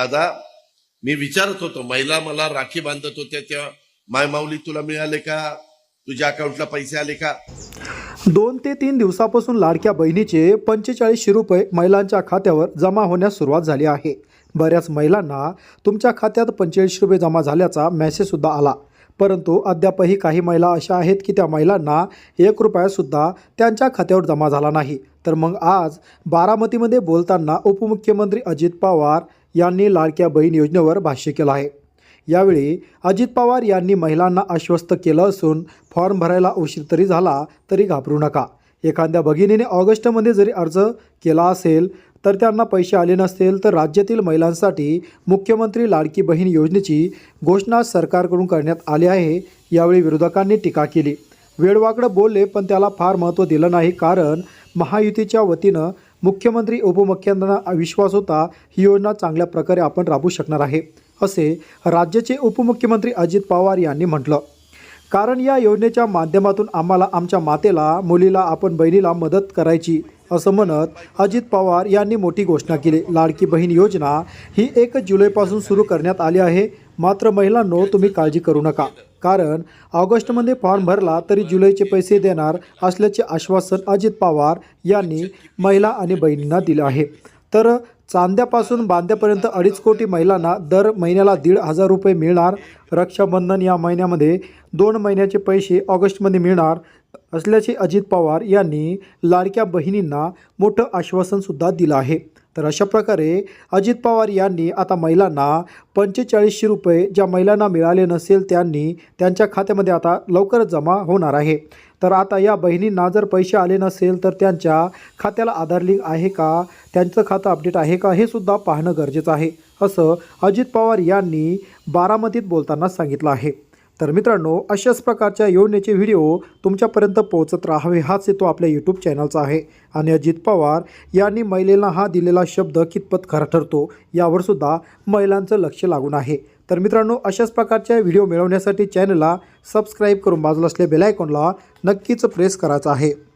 दादा मी विचारत होतो महिला मला राखी बांधत होत्या तेव्हा माय माऊली तुला मिळाले का? तुझ्या अकाउंटला पैसे आले का? दोन ते तीन दिवसापासून लाडक्या बहिणीचे पंचेचाळीसशे रुपये महिलांच्या खात्यावर जमा होण्यास सुरुवात झाली आहे. बऱ्याच महिलांना तुमच्या खात्यात पंचेचाळीसशे रुपये जमा झाल्याचा मेसेजसुद्धा आला. परंतु अद्यापही काही महिला अशा आहेत की त्या महिलांना एक रुपयासुद्धा त्यांच्या खात्यावर जमा झाला नाही. तर मग आज बारामतीमध्ये बोलताना उपमुख्यमंत्री अजित पवार यांनी लाडक्या बहीण योजनेवर भाष्य केलं आहे. यावेळी अजित पवार यांनी महिलांना आश्वस्त केलं असून फॉर्म भरायला उशीर तरी झाला तरी घाबरू नका. एखाद्या भगिनीने ऑगस्टमध्ये जरी अर्ज केला असेल तर त्यांना पैसे आले नसतील तर राज्यातील महिलांसाठी मुख्यमंत्री लाडकी बहीण योजनेची घोषणा सरकारकडून करण्यात आली आहे यावेळी विरोधकांनी टीका केली. वेळवाकडं बोलले पण त्याला फार महत्त्व दिलं नाही कारण महायुतीच्या वतीनं मुख्यमंत्री उपमुख्यमंत्र्यांना विश्वास होता ही योजना चांगल्या प्रकारे आपण राबवू शकणार आहे असे राज्याचे उपमुख्यमंत्री अजित पवार यांनी म्हटलं. कारण या योजनेच्या माध्यमातून आम्हाला आमच्या मातेला मुलीला आपण बहिणीला मदत करायची असं म्हणत अजित पवार यांनी मोठी घोषणा केली. लाडकी बहीण योजना ही एक जुलैपासून सुरू करण्यात आली आहे. मात्र महिलांनो तुम्ही काळजी करू नका. कारण ऑगस्टमध्ये फॉर्म भरला तरी जुलैचे पैसे देणार असल्याचे आश्वासन अजित पवार यांनी महिला आणि बहिणींना दिलं आहे. तर चांद्यापासून बांद्यापर्यंत अडीच कोटी महिलांना दर महिन्याला दीड हजार रुपये मिळणार. रक्षाबंधन या महिन्यामध्ये दोन महिन्याचे पैसे ऑगस्टमध्ये मिळणार असल्याचे अजित पवार यांनी लाडक्या बहिणींना मोठं आश्वासनसुद्धा दिलं आहे. तर अशा प्रकारे अजित पवार यांनी आता महिलांना पंचेचाळीसशे रुपये ज्या महिलांना मिळाले नसेल त्यांनी त्यांच्या खात्यामध्ये आता लवकरच जमा होणार आहे. तर आता या बहिणींना जर पैसे आले नसेल तर त्यांच्या खात्याला आधार लिंक आहे का? त्यांचं खातं अपडेट आहे का? हे सुद्धा पाहणं गरजेचं आहे असं अजित पवार यांनी बारामतीत बोलताना सांगितलं आहे. तर मित्रांनो अशाच प्रकारच्या योजनेचे व्हिडिओ तुमच्यापर्यंत पोहोचत राहावे हाच हेतू आपल्या यूट्यूब चॅनलचा आहे. आणि अजित पवार यांनी महिलेला हा दिलेला शब्द कितपत खरा ठरतो यावर सुद्धा महिलांचं लक्ष लागून आहे. तर मित्रांनो अशाच प्रकारच्या व्हिडिओ मिळवण्यासाठी चॅनलला सबस्क्राईब करून बाजूला असलेल्या बेलायकॉनला नक्कीच प्रेस करायचं आहे.